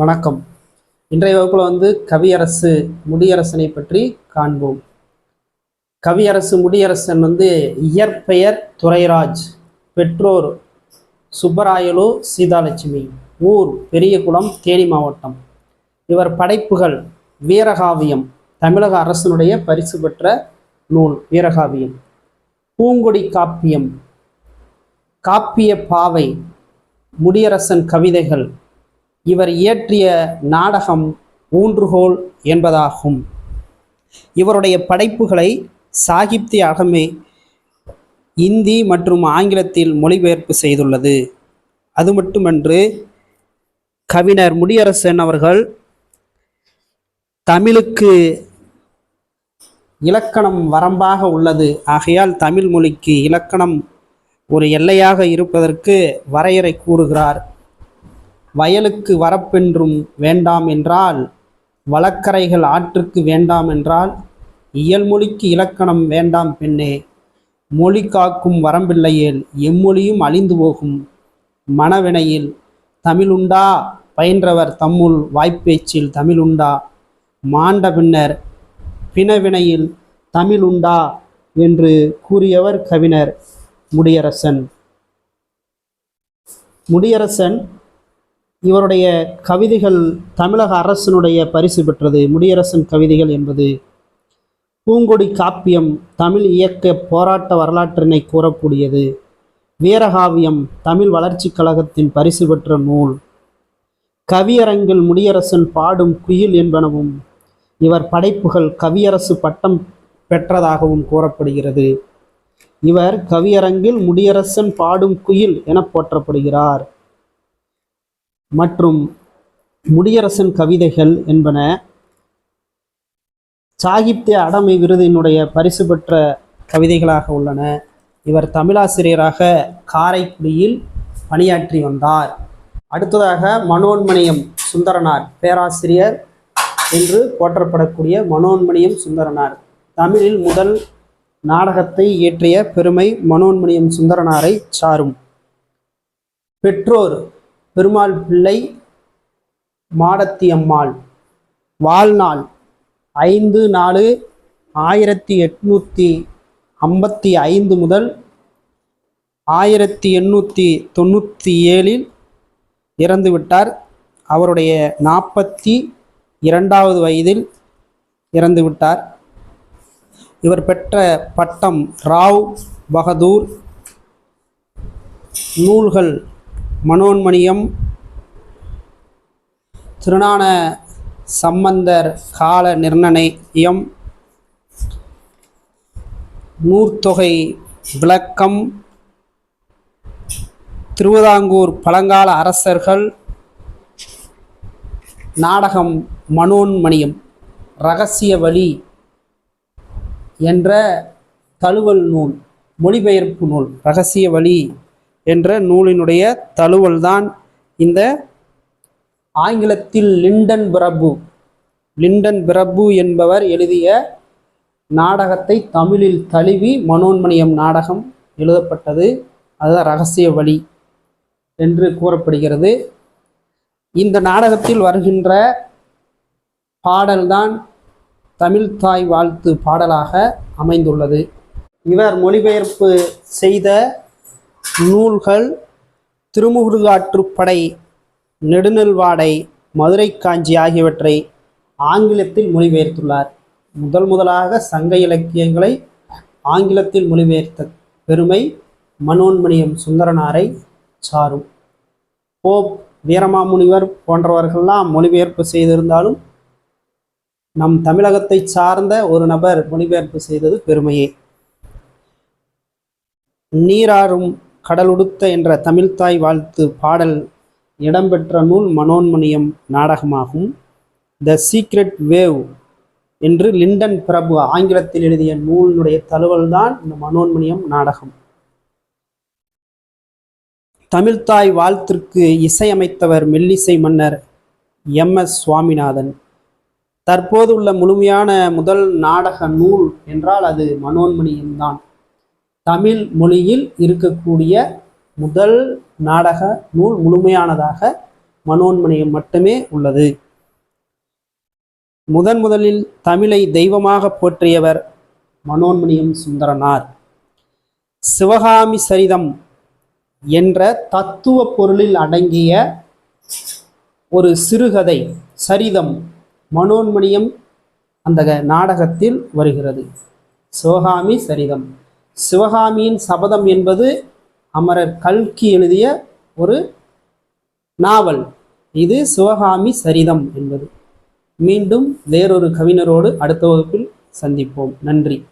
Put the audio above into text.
வணக்கம். இன்றைய வகுப்பில் வந்து கவியரசு முடியரசனை பற்றி காண்போம். கவியரசு முடியரசன் வந்து இயற்பெயர் துரைராஜ் பெற்றோர் சுப்பராயலு சீதாலட்சுமி ஊர் பெரியகுளம் தேனி மாவட்டம். இவர் படைப்புகள் வீரகாவியம் தமிழக அரசனுடைய பரிசு பெற்ற நூல் வீரகாவியம். பூங்கொடி காப்பியம் காப்பிய பாவை முடியரசன் கவிதைகள் இவர் இயற்றிய நாடகம் ஊன்றுகோல் என்பதாகும். இவருடைய படைப்புகளை சாகித்ய அகமே இந்தி மற்றும் ஆங்கிலத்தில் மொழிபெயர்ப்பு செய்துள்ளது. அது மட்டுமன்று கவிஞர் முடியரசன் அவர்கள் தமிழுக்கு இலக்கணம் வரம்பாக உள்ளது. ஆகையால் தமிழ் மொழிக்கு இலக்கணம் ஒரு எல்லையாக இருப்பதற்கு வரையறை கூறுகிறார். வயலுக்கு வரப்பென்றும் வேண்டாம் என்றால் வழக்கரைகள் ஆற்றுக்கு வேண்டாம் என்றால் இயல்மொழிக்கு இலக்கணம் வேண்டாம் பெண்ணே மொழி காக்கும் வரம்பில்லையேல் எம்மொழியும் அழிந்து போகும். மனவினையில் தமிழுண்டா? பயின்றவர் தம்முள் வாய்ப்பேச்சில் தமிழுண்டா? மாண்ட பின்னர் பிணவினையில் தமிழுண்டா? என்று கூறியவர் கவிஞர் முடியரசன். முடியரசன் இவருடைய கவிதைகள் தமிழக அரசனுடைய பரிசு பெற்றது. முடியரசன் கவிதைகள் என்பது பூங்கொடி காப்பியம் தமிழ் இயக்க போராட்ட வரலாற்றினை கூறக்கூடியது. வீரகாவியம் தமிழ் வளர்ச்சிக் கழகத்தின் பரிசு பெற்ற நூல். கவியரங்கில் முடியரசன் பாடும் குயில் என்பனவும் இவர் படைப்புகள் கவியரசு பட்டம் பெற்றதாகவும் கூறப்படுகிறது. இவர் கவியரங்கில் முடியரசன் பாடும் குயில் என போற்றப்படுகிறார். மற்றும் முடியரசன் கவிதைகள் என்பன சாகித்ய அடமை விருதினுடைய பரிசு பெற்ற கவிதைகளாக உள்ளன. இவர் தமிழாசிரியராக காரைக்குடியில் பணியாற்றி வந்தார். அடுத்ததாக மனோன்மணியம் சுந்தரனார் பேராசிரியர் என்று போற்றப்படக்கூடிய மனோன்மணியம் சுந்தரனார். தமிழில் முதல் நாடகத்தை இயற்றிய பெருமை மனோன்மணியம் சுந்தரனாரை சாரும். பெற்றோர் பெருமாள் பிள்ளை மாடத்தி அம்மாள் வாழ்நாள் ஐந்து நாலு ஆயிரத்தி எட்நூற்றி ஐம்பத்தி ஐந்து முதல் ஆயிரத்தி எண்ணூற்றி தொண்ணூற்றி ஏழில் இறந்துவிட்டார் அவருடைய நாற்பத்தி இரண்டாவது வயதில் இறந்துவிட்டார் இவர் பெற்ற பட்டம் ராவ் பகதூர். நூல்கள் மனோன்மணியம் திருநான சம்பந்தர் கால நிர்ணயம் நூற்தொகை விளக்கம் திருவிதாங்கூர் பழங்கால அரசர்கள் நாடகம் மனோன்மணியம் ரகசிய வழி என்ற தழுவல் நூல் மொழிபெயர்ப்பு நூல் ரகசிய வழி என்ற நூலினுடைய தழுவல்தான் இந்த ஆங்கிலத்தில் லிண்டன் பிரபு. லிண்டன் பிரபு என்பவர் எழுதிய நாடகத்தை தமிழில் தழுவி மனோன்மணியம் நாடகம் எழுதப்பட்டது. அதுதான் ரகசிய வழி என்று கூறப்படுகிறது. இந்த நாடகத்தில் வருகின்ற பாடல்தான் தமிழ் தாய் வாழ்த்து பாடலாக அமைந்துள்ளது. இவர் மொழிபெயர்ப்பு செய்த நூல்கள் திருமுருகாற்றுப்படை நெடுநெல்வாடை மதுரை காஞ்சி ஆகியவற்றை ஆங்கிலத்தில் மொழிபெயர்த்துள்ளார். முதல் முதலாக சங்க இலக்கியங்களை ஆங்கிலத்தில் மொழிபெயர்த்த பெருமை மனோன்மணியம் சுந்தரனாரை சாரும். போப் வீரமாமுனிவர் போன்றவர்கள்லாம் மொழிபெயர்ப்பு செய்திருந்தாலும் நம் தமிழகத்தை சார்ந்த ஒரு நபர் மொழிபெயர்ப்பு செய்தது பெருமையே. நீராறும் கடலுடுத்த என்ற தமிழ்தாய் வாழ்த்து பாடல் இடம்பெற்ற நூல் மனோன்மணியம் நாடகமாகும். த சீக்ரெட் வேவ் என்று லிண்டன் பிரபு ஆங்கிலத்தில் எழுதிய நூலினுடைய தழுவல்தான் இந்த மனோன்மணியம் நாடகம். தமிழ்தாய் வாழ்த்திற்கு இசையமைத்தவர் மெல்லிசை மன்னர் எம். எஸ். சுவாமிநாதன். தற்போது உள்ள முழுமையான முதல் நாடக நூல் என்றால் அது மனோன்மணியம்தான். தமிழ் மொழியில் இருக்கக்கூடிய முதல் நாடக நூல் முழுமையானதாக மனோன்மணியம் மட்டுமே உள்ளது. முதன் முதலில் தமிழை தெய்வமாக போற்றியவர் மனோன்மணியம் சுந்தரனார். சிவகாமி சரிதம் என்ற தத்துவ பொருளில் அடங்கிய ஒரு சிறுகதை சரிதம் மனோன்மணியம் அந்த நாடகத்தில் வருகிறது. சிவகாமி சரிதம். சிவகாமியின் சபதம் என்பது அமரர் கல்கி எழுதிய ஒரு நாவல். இது சிவகாமி சரிதம் என்பது. மீண்டும் வேறொரு கவிஞரோடு அடுத்த வகுப்பில் சந்திப்போம். நன்றி.